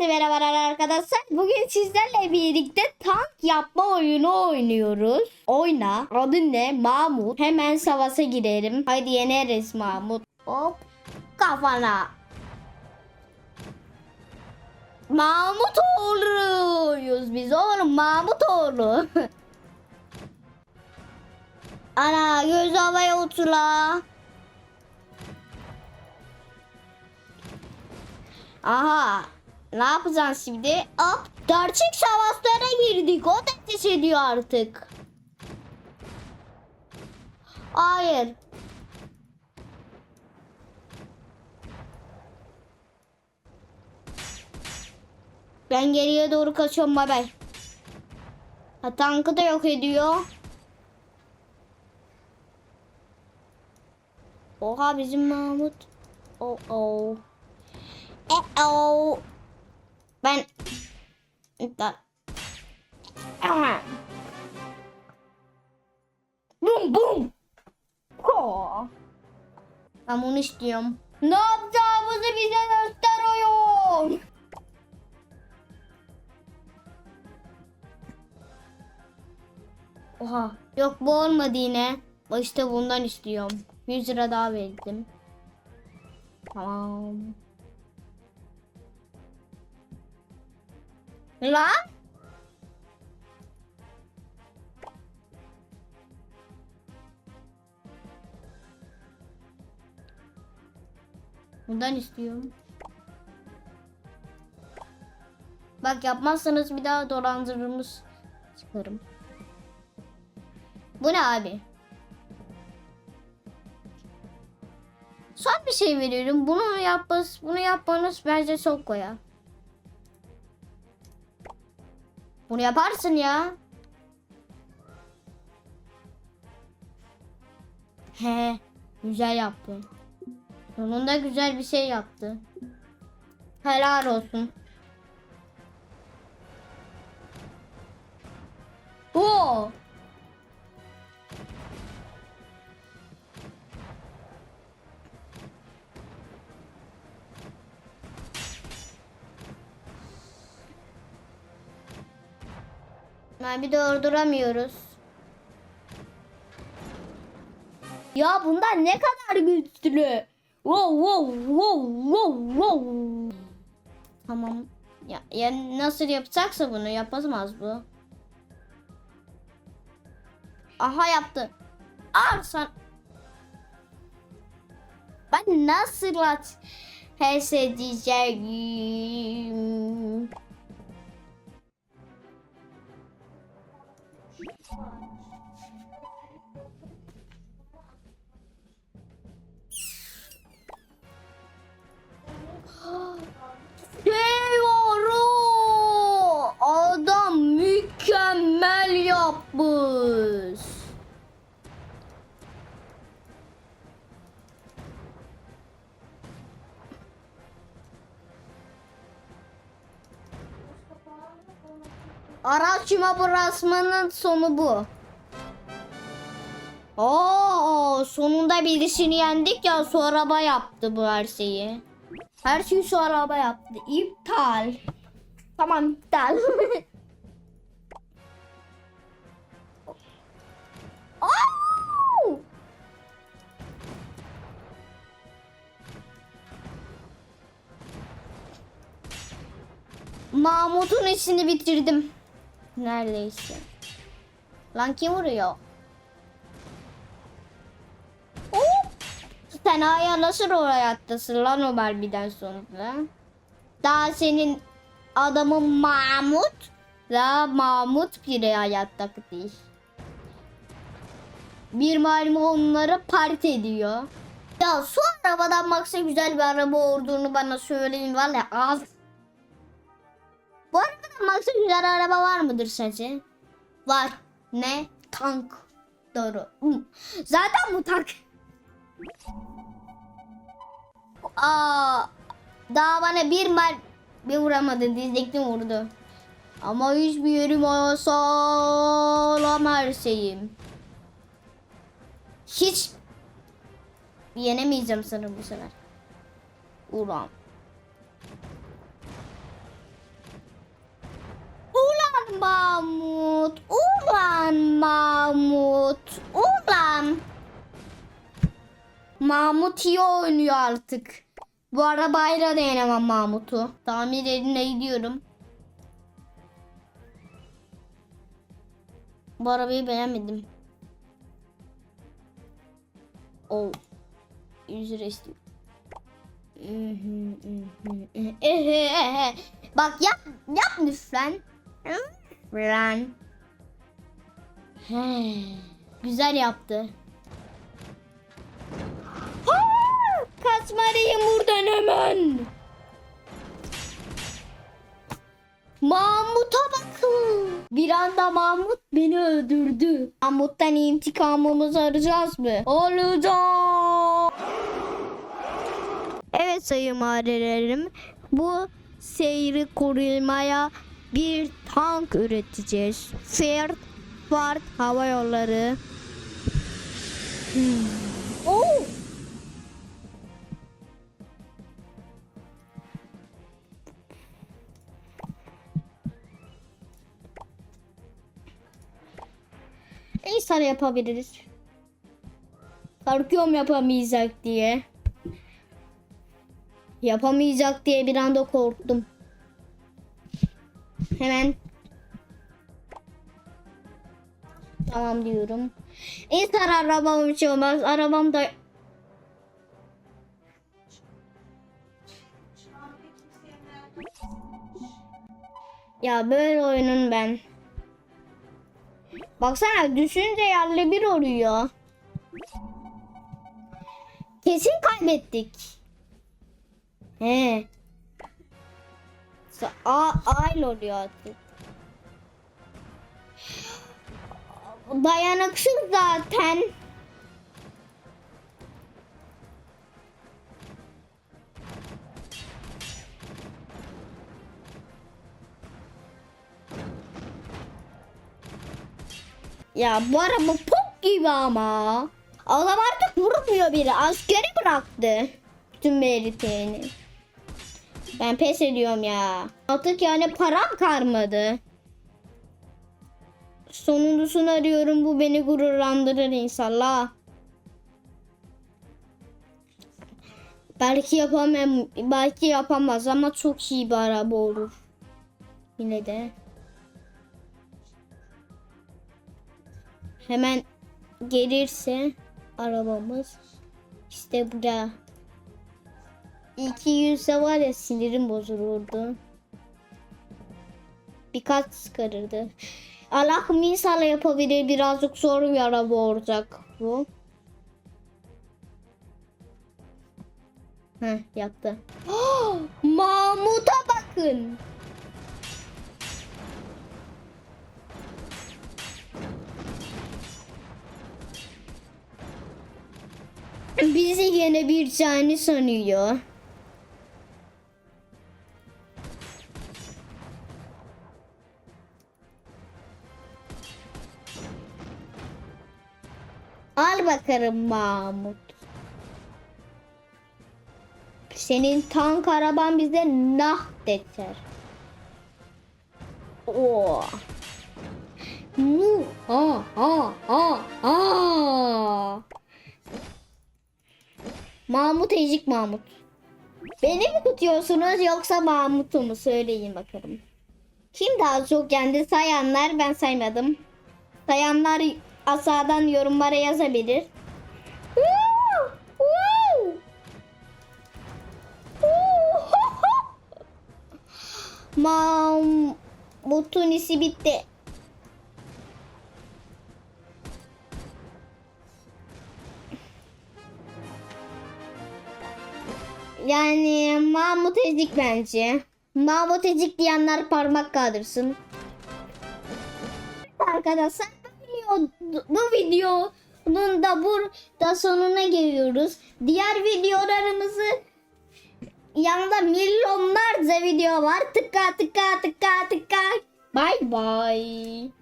Herkese merhabalar arkadaşlar. Bugün sizlerle birlikte tank yapma oyunu oynuyoruz. Oyna. Adı ne? Mahmut. Hemen savaşa girelim. Haydi yeneriz Mahmut. Hop. Kafana. Mahmut oğluyuz biz oğlum. Mahmut oğlu. Ana göz havaya uçula. Aha. Ne yapacağız şimdi? Hop. Gerçek savaşlara girdik. O da ateş ediyor artık. Hayır. Ben geriye doğru kaçıyorum bay bay. Ha, tankı da yok ediyor. Oha bizim Mahmut. Oh oh. Eh oh. Ben da Aha. Bum bum. Oh. Ben bunu istiyorum. Ne yapacağımızı bize gösteriyor. Oha. Yok bu olmadı yine. İşte bundan istiyorum. 100 lira daha verdim. Tamam. Lan? Bundan istiyorum. Bak yapmazsanız bir daha dolandırırımız çıkarım. Bu ne abi? Son bir şey veriyorum. Bunu yapmanız, bunu yapmanız bence çok koya. Bunu yaparsın ya. He, güzel yaptı. Sonunda güzel bir şey yaptı. Helal olsun. Oo. Ben bir durduramıyoruz. Ya bunlar ne kadar güçlü. Wow wow wow wow wow. Tamam. Ya, ya nasıl yapacaksa bunu yapamaz bu. Aha yaptı. Al sen. Ben nasıl at pes edeceğim? Eyvaro! Orange. Araştırma burasmanın sonu bu. Oo, sonunda birisini yendik ya su araba yaptı bu her şeyi. Her şeyi su araba yaptı. İptal. Tamam iptal. Mahmut'un işini bitirdim. Neredeyse. Lan kim vuruyor? Sen aya nasıl oraya atlasın lan o Barbie'den sonra? Daha senin adamın Mahmut. Daha Mahmut biri hayatta değil. Bir malum onları part ediyor. Ya su arabadan baksa güzel bir araba olduğunu bana söyleyin valla az. Baksa güzel araba var mıdır sence? Var. Ne? Tank. Doğru. Hı. Zaten bu tank. Aa, daha bana bir mal bir vuramadı diyecektim vurdu. Ama hiçbir yerim sağlam her şeyim. Hiç yenemeyeceğim sanırım bu sefer. Ulan. Mahmut. Ulan Mahmut. Ulan. Mahmut iyi oynuyor artık. Bu arabayla da yenemem Mahmut'u. Tamir yerine gidiyorum. Bu arabayı beğenmedim. Oh. 100 lira istiyorum. Bak yap yap lütfen. Lütfen. He, Güzel yaptı. Ha! Kaçmalıyım buradan hemen. Mahmut'a bakın. Bir anda Mahmut beni öldürdü. Mahmut'tan intikamımızı arayacağız mı? Alacağız. Evet sayın mahallerim. Bu seyri korumaya bir tank üreteceğiz. Ford, Ford Hava Yolları. Hmm. Oo! İnsan yapabiliriz. Korkuyorum yapamayacak diye. Yapamayacak diye bir anda korktum. Hemen Tamam diyorum. İnsan arabam hiç olmaz. Arabam da Ya böyle oyunun ben. Baksana düşünce yerle bir oluyor. Kesin kaybettik. He. Sa- A aile oluyor artık. Dayanıksız zaten. Ya bu araba pop gibi ama. Adam artık vurmuyor biri. Askeri bıraktı. Tüm belirteni. Ben pes ediyorum ya. Artık yani param kalmadı. Sonuncusunu arıyorum. Bu beni gururlandırır inşallah. Belki yapamam, belki yapamaz ama çok iyi bir araba olur. Yine de. Hemen gelirse arabamız işte buraya. 200 var ya sinirim bozulurdu. Birkaç çıkarırdı. Allah'ım inşallah yapabilir. Birazcık zor bir araba olacak bu. Heh yaptı. Mahmut'a bakın. Bizi yine bir cani sanıyor. Al bakalım Mahmut. Senin tank araban bize nah deter. Oo. Mu ha ha ha ha. Mahmut ezik Mahmut. Beni mi tutuyorsunuz yoksa Mahmut'u mu söyleyin bakalım. Kim daha çok yendi sayanlar ben saymadım. Sayanlar aşağıdan yorumlara yazabilir. Woo! Mahmut'un işi bitti. Yani Mahmut ezik bence. Mahmut ezik diyenler parmak kaldırsın. Arkadaşlar bu videonun da burada sonuna geliyoruz. Diğer videolarımızı yanında milyonlarca video var. Tıka tıka tıka tıka. Bye bye.